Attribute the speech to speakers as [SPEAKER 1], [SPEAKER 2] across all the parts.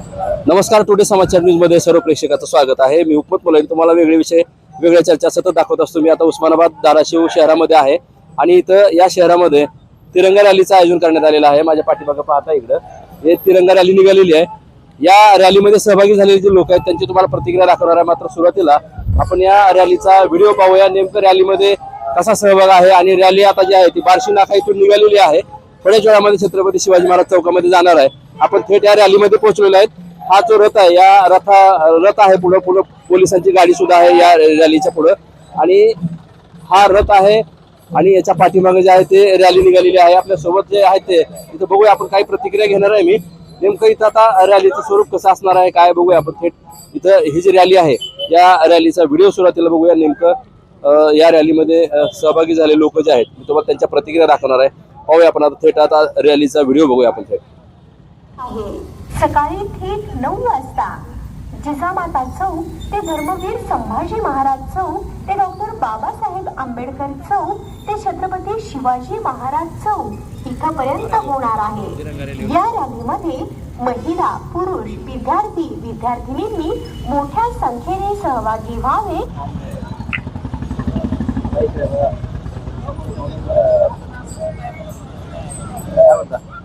[SPEAKER 1] नमस्कार टुडे समाचार न्यूजमध्ये सर्व प्रेक्षकाचं स्वागत आहे. मी उपमत बोलेन तुम्हाला वेगळे विषय वेगळ्या चर्चा सतत दाखवत असतो. मी आता उस्मानाबाद धाराशिव शहरामध्ये आहे आणि इथं या शहरामध्ये तिरंगा रॅलीचं आयोजन करण्यात आलेलं आहे. माझ्या पाठीमागं पाहता इकडं. हे तिरंगा रॅली निघालेली आहे. या रॅलीमध्ये सहभागी झालेले जे लोक आहेत त्यांची तुम्हाला प्रतिक्रिया दाखवणार आहे. मात्र सुरुवातीला आपण या रॅलीचा व्हिडिओ पाहूया. नेमकं रॅलीमध्ये कसा सहभाग आहे आणि रॅली आता जी आहे ती बार्शी नाका इथून निघालेली आहे. थोड्याच वेळामध्ये छत्रपती शिवाजी महाराज चौकामध्ये जाणार आहे. आपण थेट या रॅलीमध्ये पोहोचलेलो आहेत. हा जो रथ आहे या रथा रथ आहे पुढं पुढं पोलिसांची गाडी सुद्धा आहे या रॅलीच्या पुढं. आणि हा रथ आहे आणि याच्या पाठीमागे जे आहे ते रॅली निघालेली आहे. आपल्यासोबत जे आहे ते इथं बघूया आपण काही प्रतिक्रिया घेणार आहे मी. नेमकं इथं आता रॅलीचं स्वरूप कसं असणार आहे काय बघूया आपण थेट. इथं ही जी रॅली आहे या रॅलीचा व्हिडिओ सुरुवातीला बघूया नेमकं या रॅलीमध्ये सहभागी झाले लोक जे आहेत मी तुम्हाला त्यांच्या प्रतिक्रिया दाखवणार आहे. पाहूया आपण आता थेट आता रॅलीचा व्हिडिओ बघूया आपण थेट.
[SPEAKER 2] आहे. सकाळी थेट नऊ वाजता जिजामाता चौक ते धर्मवीर संभाजी महाराज चौक ते डॉक्टर बाबासाहेब आंबेडकर चौक ते छत्रपती शिवाजी महाराज चौक इथपर्यंत होणार आहे. या रॅलीमध्ये महिला पुरुष विद्यार्थी विद्यार्थिनींनी मोठ्या संख्येने सहभागी व्हावे.
[SPEAKER 3] छत्रपती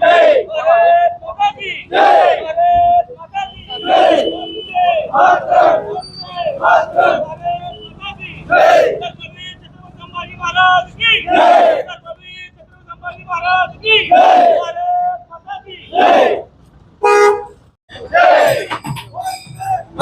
[SPEAKER 1] Hey! Hey!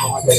[SPEAKER 1] আমাদের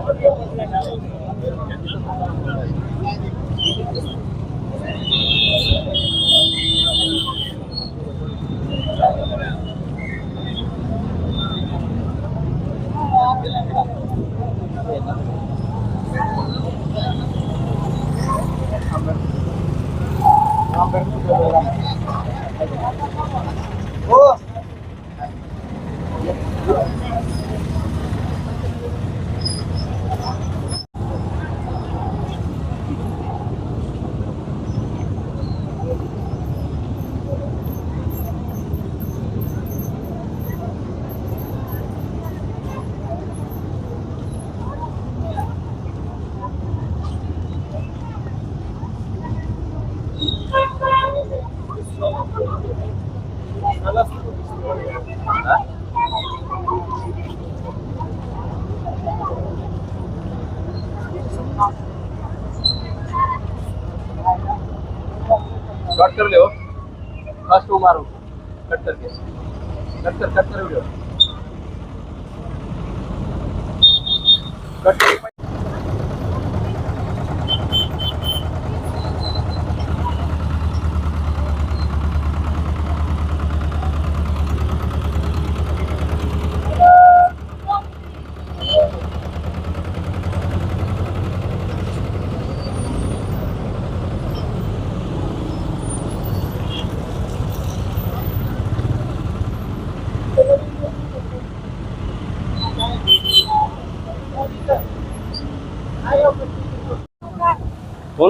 [SPEAKER 1] हो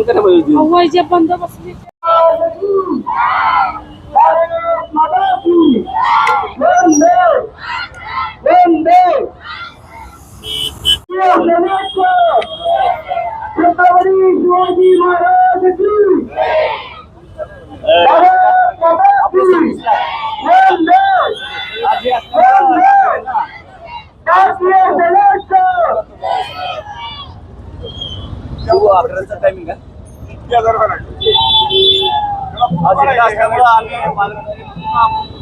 [SPEAKER 4] फोन करे म्हणजे
[SPEAKER 3] अव्वयचे बंद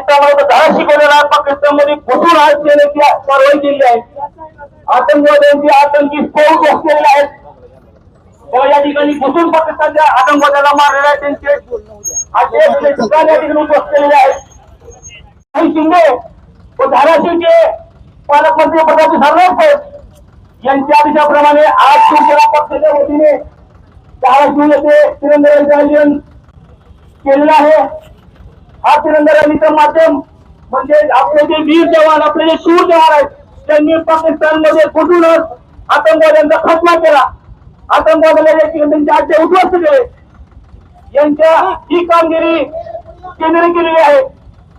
[SPEAKER 3] पाकिस्तानमध्ये धडा शिकवलेला पाकिस्तानमध्ये घुसून आज सेनेची कारवाई केली आहे. आतंकवाद्यांची आतंकी स्फोट असलेले आहेत. तेव्हा या ठिकाणी घुसून पाकिस्तानच्या आतंकवाद्याला मारलेले आहे त्यांचे. ठिकाण या ठिकाणी बसलेले आहेत. शिंदे व धाराशिवचे पालकमंत्री पदाचे सर्वच साहेब यांच्या आदेशाप्रमाणे आज शिवसेना पक्षाच्या वतीने. धाराशिव येथे तिरंगा रॅलीचं आयोजन केलेलं आहे. हा तिरंगा रॅलीचं माध्यम म्हणजे आपले जे वीर जवान आपले जे शूर जवान आहेत त्यांनी पाकिस्तानमध्ये घुसूनच आतंकवाद्यांचा खात्मा केला. आतंकवाद्याला त्यांचे अड्डे उद्ध्वस्त केले. यांच्या ही कामगिरी केंद्राने केलेली आहे.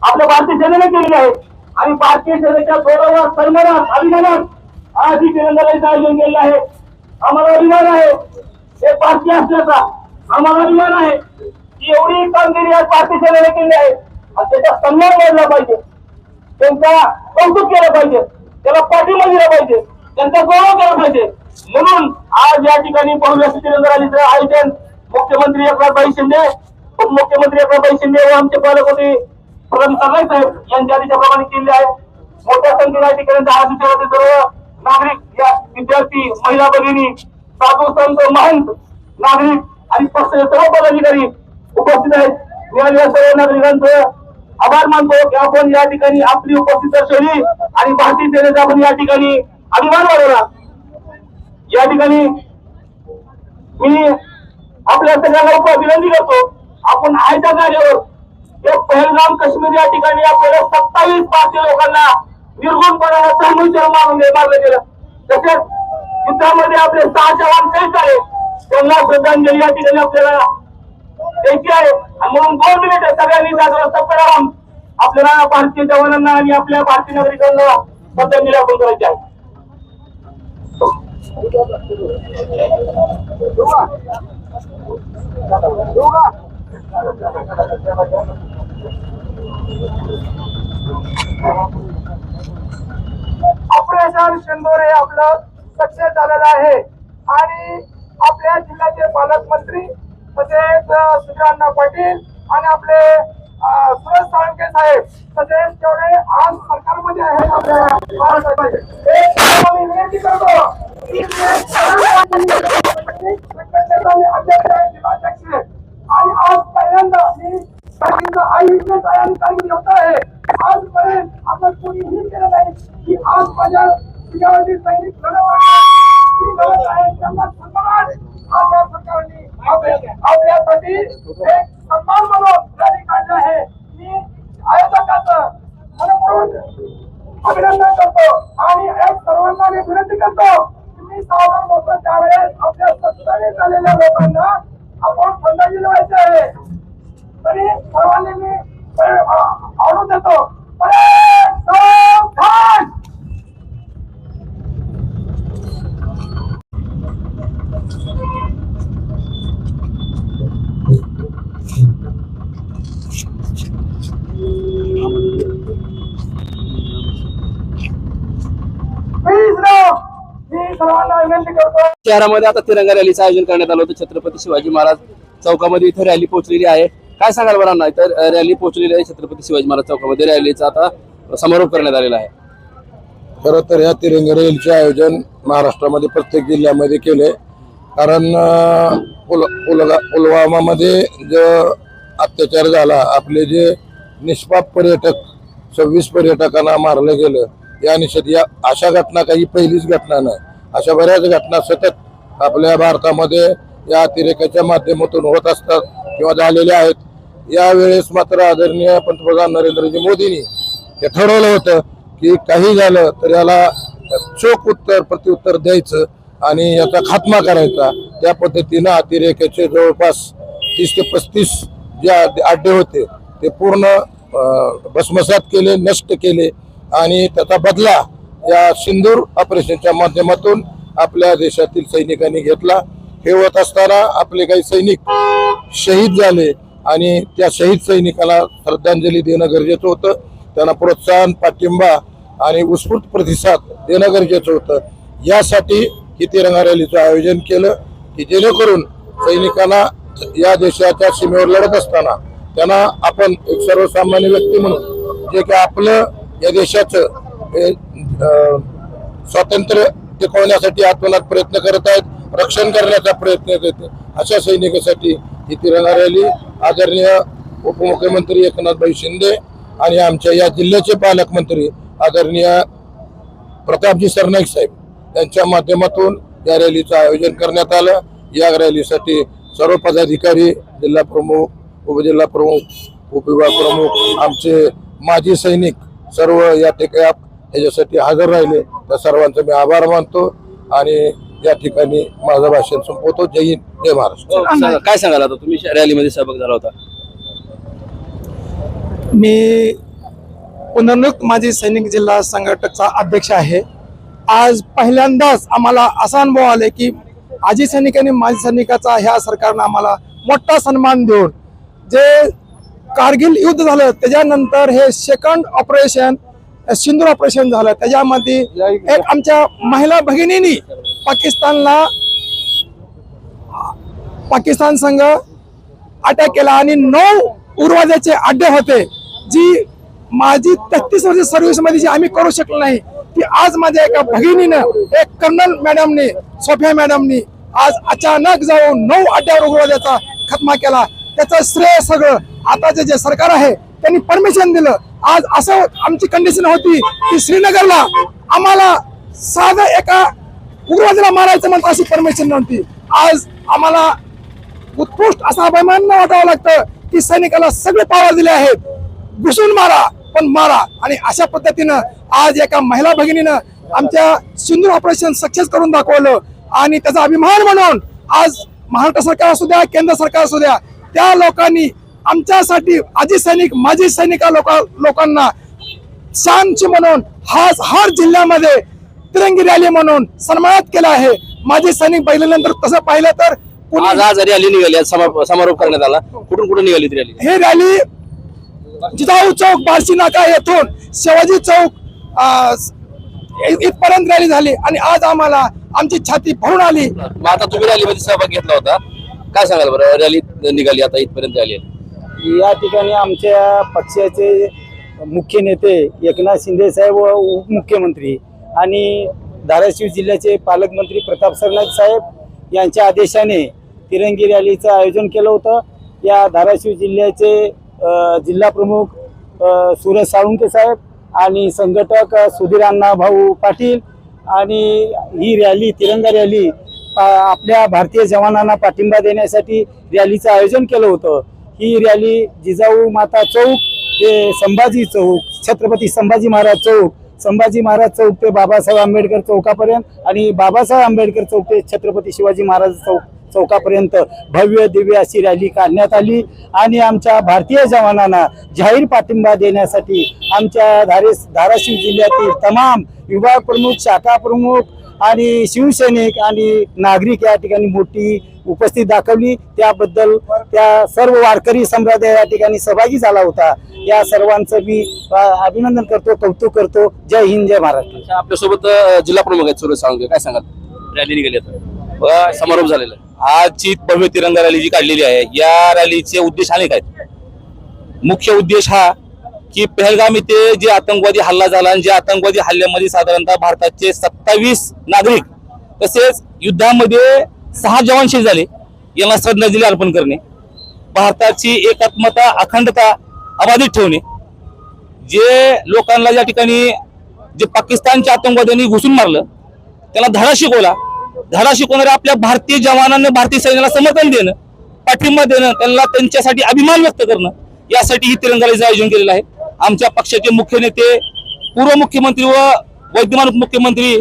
[SPEAKER 3] आपल्या भारतीय सेनेने केलेली आहे. आणि भारतीय सेनेच्या गौरवात सन्मानात अभिमानात आज ही तिरंगाचं आयोजन केलेलं आहे. आम्हाला अभिमान आहे. हे भारतीय असल्याचा आम्हाला अभिमान आहे. एवढी कामगिरी आज भारतीय सेनेने केली आहे. आणि त्याचा सन्मान वाढला पाहिजे. त्यांचा कौतुक केलं पाहिजे. त्याला पाठिंबा दिला पाहिजे. त्यांचा गौरव केला पाहिजे. म्हणून आज या ठिकाणी बहुव्य तिरंगा आयोजन मुख्यमंत्री एकनाथभाई शिंदे उपमुख्यमंत्री एकनाथभाई शिंदे व आमचे पालकमंत्री प्रथम सरनाईक साहेब यांच्या आदेशाप्रमाणे केले आहे मोठ्या संख्येने या ठिकाणी दहा दिवसामध्ये सर्व नागरिक या विद्यार्थी महिला भगिनी साधू संत महंत नागरिक आणि पक्षाचे सर्व पदाधिकारी उपस्थित आहेत. मी या सर्व नागरिकांचं आभार मानतो की आपण या ठिकाणी आपली उपस्थित दर्शवली आणि भारतीय सेनेचा आपण या ठिकाणी अभिमान वाढवला या ठिकाणी मी आपल्या सगळ्यांना उप विनंती करतो. आपण आहे त्या जागेवर पहलगाम काश्मीर या ठिकाणी आपल्याला सत्तावीस पाचशे लोकांना निर्गुणपणाला सामूहिक मारून मारलं गेलं तसेच युद्धामध्ये आपले सहा जवान शहीद झाले. त्यांना श्रद्धांजली या ठिकाणी आपल्याला त्यांची आहे. म्हणून दोन मिनिट सगळ्यांनी जागेवर सत्तर राहून आपल्याला भारतीय जवानांना आणि आपल्या भारतीय नागरिकांना बद्दल अर्पण करायची आहे.
[SPEAKER 5] ऑपरेशन शेंदोरे हे आपलं सक्सेस झालेलं आहे. आणि आपल्या जिल्ह्याचे पालकमंत्री तसेच अ, पाटील आणि आपले अ, सुरेश साळंके साहेब तसेच तेवढे आज सरकारमध्ये आहेत आपल्या महाराष्ट्रामध्ये विनंती करतो आणि आज पहिल्यांदा मी सांगितलं आई विजय आणि काळजी होत आहे. आजपर्यंत आपण कोणीही केलं नाही की आज माझ्या जिल्ह्यावरील सैनिक लढत आहे त्यांना सन्मान आज या सरकारने आपल्यासाठी एक सन्मान म्हणून रॅली काढली आहे. मी आयोजकाचं मनपूर्वक अभिनंदन करतो आणि एक सर्वांना मी विनंती करतो तुम्ही मी सावधान होतो. त्यावेळेस आपल्या सत्तावीस झालेल्या लोकांना आपण श्रद्धांजली व्हायचे आहे. तरी सर्वांनी मी आवडून देतो परेड सावधान! Please now, मी सर्वांना विनंती करतो
[SPEAKER 1] शहरामध्ये आता तिरंगा रॅलीचं आयोजन करण्यात आलं होतं. छत्रपती शिवाजी महाराज चौकामध्ये इथं रॅली पोहोचलेली आहे. काय सांगाल बरं नाही तर रॅली पोहोचलेली आहे छत्रपती शिवाजी महाराज चौकामध्ये. रॅलीचा आता समारोप करण्यात आलेला आहे.
[SPEAKER 6] खरं तर या तिरंगा रॅलीचे आयोजन महाराष्ट्रामध्ये प्रत्येक जिल्ह्यामध्ये केले. कारण पुल पुलगा पुलवामामध्ये जो अत्याचार झाला आपले जे निष्पाप पर्यटक सव्वीस पर्यटकांना मारलं गेलं या निषेध या अशा घटना काही पहिलीच घटना नाही. अशा बऱ्याच घटना सतत आपल्या भारतामध्ये या अतिरेकाच्या माध्यमातून होत असतात किंवा झालेल्या आहेत. यावेळेस मात्र आदरणीय पंतप्रधान नरेंद्रजी मोदींनी हे ठरवलं होतं की काही झालं तर याला चोख उत्तर प्रत्युत्तर द्यायचं आणि याचा खात्मा करायचा. त्या पद्धतीनं अतिरेकाचे जवळपास तीस ते पस्तीस जे आड्डे अड्डे होते ते पूर्ण भस्मसात केले नष्ट केले आणि त्याचा बदला या सिंदूर ऑपरेशनच्या माध्यमातून आपल्या देशातील सैनिकांनी घेतला. हे होत असताना आपले काही सैनिक शहीद झाले आणि त्या शहीद सैनिकाला श्रद्धांजली देणं गरजेचं होतं. त्यांना प्रोत्साहन पाठिंबा आणि उत्स्फूर्त प्रतिसाद देणं गरजेचं होतं. यासाठी ही तिरंगा रॅलीचं आयोजन केलं की जेणेकरून सैनिकांना या देशाच्या सीमेवर लढत असताना त्यांना आपण एक सर्वसामान्य व्यक्ती म्हणून
[SPEAKER 7] जे की आपलं या देशाचं स्वातंत्र्य टिकवण्यासाठी आत्मनात प्रयत्न करत आहेत रक्षण करण्याचा प्रयत्न करत आहेत. अशा सैनिकासाठी ही तिरंगा रॅली आदरणीय उपमुख्यमंत्री एकनाथभाई शिंदे आणि आमच्या या जिल्ह्याचे पालकमंत्री आदरणीय प्रतापजी सरनाईक साहेब यांच्या माध्यमातून या रॅलीचं आयोजन करण्यात आलं. या रॅलीसाठी सर्व पदाधिकारी जिल्हा प्रमुख उपजिल्हा प्रमुख उपविभाग प्रमुख आमचे माजी सैनिक सर्व या ठिकाणी याच्यासाठी हजर राहिले. त्या सर्वांचा मी आभार मानतो आणि या ठिकाणी माझं भाषण संपवतो. जय हिंद जय महाराष्ट्र.
[SPEAKER 1] हो, काय सांगाल आता? तुम्ही रॅलीमध्ये सहभाग झाला होता.
[SPEAKER 5] मी पुनर्नियुक्त माजी सैनिक जिल्हा संघटकचा अध्यक्ष आहे. आज पहिल्यांदाच आम्हाला असा अनुभव आले की आजी सैनिक आणि माजी सैनिकाचा ह्या सरकारनं आम्हाला मोठा सन्मान देऊन जे कारगिल युद्ध झालं त्याच्यानंतर हे सेकंड ऑपरेशन सिंदूर ऑपरेशन झालं. त्याच्यामध्ये एक आमच्या महिला भगिनींनी पाकिस्तानला पाकिस्तान संघ अटॅक केला आणि नऊ उर्वाजाचे अड्डे होते जी माझी तेहतीस वर्ष सर्व्हिसमध्ये जी आम्ही करू शकलो नाही ती आज माझ्या एका भगिनीनं एक कर्नल मॅडमनी सोफिया मॅडमनी आज अचानक जाऊन नऊ अड्ड्यावर उग्रवादाचा खतमा केला. त्याचं श्रेय सगळं आताचे जे सरकार आहे त्यांनी परमिशन दिलं. आज असं आमची कंडिशन होती की श्रीनगरला आम्हाला साधं एका उग्रवादीला मारायचं म्हणतो अशी परमिशन नव्हती. आज आम्हाला उत्कृष्ट असा अभिमान वाटावं लागतं की सैनिकाला सगळे पावर दिले आहेत. घुसून मारा पण मारा. आणि अशा पद्धतीनं आज एका महिला भगिनीनं आमच्या सिंधू ऑपरेशन सक्सेस करून दाखवलं. आणि त्याचा अभिमान म्हणून आज महाराष्ट्र सरकार असू द्या केंद्र सरकार असू द्या त्या लोकांनी आमच्यासाठी आजी सैनिक माजी सैनिका लोक लोकांना शानची म्हणून आज हर जिल्ह्यामध्ये तिरंगी रॅली म्हणून सन्मानित केलं आहे. माजी सैनिक पहिल्यानंतर तसं पाहिलं तर
[SPEAKER 1] आज आज रॅली निघाली समारोप करण्यात आला. कुठून कुठून निघाली ती रॅली?
[SPEAKER 5] हे रॅली जिजाऊ चौक बार्शी नाका येथून शिवाजी चौक इथपर्यंत रॅली झाली आणि आज आम्हाला आमची छाती भरून आली.
[SPEAKER 1] मग आता तुम्ही रॅलीमध्ये सहभाग घेतला होता. काय सांगाल बरं? रॅली निघाली आता इथपर्यंत आहे.
[SPEAKER 8] या ठिकाणी आमच्या पक्षाचे मुख्य नेते एकनाथ शिंदे साहेब व उपमुख्यमंत्री आणि धाराशिव जिल्ह्याचे पालकमंत्री प्रताप सरनाईक साहेब यांच्या आदेशाने तिरंगी रॅलीचं आयोजन केलं होतं. या धाराशिव जिल्ह्याचे जिल्हा प्रमुख सूरज साळुंके साहेब आणि संघटक सुधीर अण्णा भाऊ पाटील आणि ही रॅली तिरंगा रॅली आपल्या भारतीय जवानांना पाठिंबा देण्यासाठी रॅलीचं आयोजन केलं होतं. ही रॅली जिजाऊ माता चौक ते संभाजी चौक छत्रपती संभाजी महाराज चौक संभाजी महाराज चौक ते बाबासाहेब आंबेडकर चौकापर्यंत आणि बाबासाहेब आंबेडकर चौक ते छत्रपती शिवाजी महाराज चौक चौकापर्यंत भव्य दिव्य अशी रॅली काढण्यात आली. आणि आमच्या भारतीय जवानांना जाहीर पाठिंबा देण्यासाठी आमच्या धारे धाराशिव जिल्ह्यातील तमाम विभाग प्रमुख शाखा प्रमुख आणि शिवसैनिक आणि नागरिक या ठिकाणी मोठी उपस्थित दाखवली. त्याबद्दल त्या सर्व वारकरी संप्रदाय या ठिकाणी सहभागी झाला होता. या सर्वांचं मी अभिनंदन करतो कौतुक करतो. जय हिंद जय महाराष्ट्र.
[SPEAKER 1] आपल्यासोबत जिल्हा प्रमुख आहेत सुरेश साळुंके काय सांगाल? रॅली निघाली आता. समारोप झालेला
[SPEAKER 3] आजची भव्य तिरंगा रॅली जी काढलेली आहे या रॅलीचे उद्देश अनेक आहेत. मुख्य उद्देश हा की पहलगाम इथे जे आतंकवादी हल्ला झाला आणि जे आतंकवादी हल्ल्यामध्ये साधारणतः भारताचे सत्तावीस नागरिक तसेच युद्धामध्ये सहा जवान शहीद झाले. यांना श्रद्धांजली अर्पण करणे. भारताची एकात्मता अखंडता अबाधित ठेवणे. जे लोकांना ज्या ठिकाणी जे पाकिस्तानच्या आतंकवाद्यांनी घुसून मारलं त्याला धडा शिकवला. धडा शिकवणाऱ्या आपल्या भारतीय जवानांना भारतीय सैन्याला समर्थन देणं पाठिंबा देणं त्यांना त्यांच्यासाठी अभिमान व्यक्त करणं यासाठी ही तिरंगाईचं आयोजन केलेलं आहे. आमच्या पक्षाचे मुख्य नेते पूर्व मुख्यमंत्री व वैद्यमान उपमुख्यमंत्री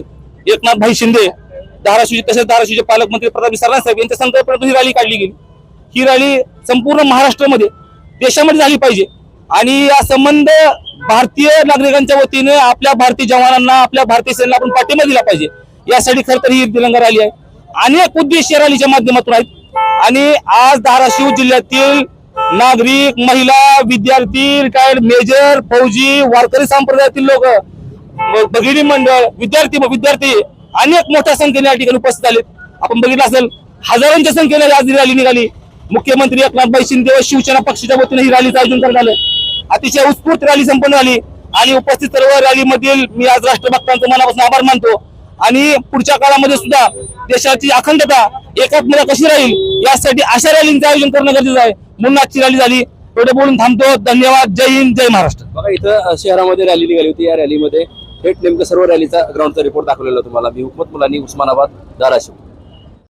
[SPEAKER 3] एकनाथ भाई शिंदे धाराशिवचे तसेच धाराशिवचे पालकमंत्री प्रताप सरनाईक साहेब यांच्या संकल्पनेतून ही रॅली काढली गेली. ही रॅली संपूर्ण महाराष्ट्रामध्ये देशामध्ये झाली पाहिजे. आणि या संबंध भारतीय नागरिकांच्या वतीने आपल्या भारतीय जवानांना आपल्या भारतीय सेनेला आपण पाठिंबा दिला पाहिजे. यासाठी खर तर ही तिरंगा रॅली आहे. अनेक उद्देश या रॅलीच्या माध्यमातून आहेत. आणि आज धाराशिव जिल्ह्यातील नागरिक महिला विद्यार्थी रिटायर्ड मेजर फौजी वारकरी संप्रदायातील लोक भगिनी मंडळ विद्यार्थी विद्यार्थी अनेक मोठ्या संख्येने या ठिकाणी उपस्थित आले. आपण बघितलं असेल हजारांच्या संख्येने आज ही रॅली निघाली. मुख्यमंत्री एकनाथभाई शिंदे व शिवसेना पक्षाच्या वतीने ही रॅलीचं आयोजन करण्यात आलं. अतिशय उत्स्फूर्त रॅली संपन्न झाली. आणि उपस्थित सर्व रॅलीमधील मी आज राष्ट्रभक्तांचं मनापासून आभार मानतो. आणि पुढच्या काळामध्ये सुद्धा देशाची अखंडता एकात्मता कशी राहील यासाठी अशा रॅलींचं आयोजन करणं गरजेचं आहे. म्हणून आजची रॅली झाली. एवढे बोलून थांबतो. धन्यवाद. जय हिंद. जय महाराष्ट्र.
[SPEAKER 1] बघा इथं शहरामध्ये रॅली निघाली होती. या रॅलीमध्ये थेट नेमकं सर्व रॅलीचा ग्राउंडचा रिपोर्ट दाखवलेला तुम्हाला. मी हुकमत मुलांनी उस्मानाबाद धाराशिव.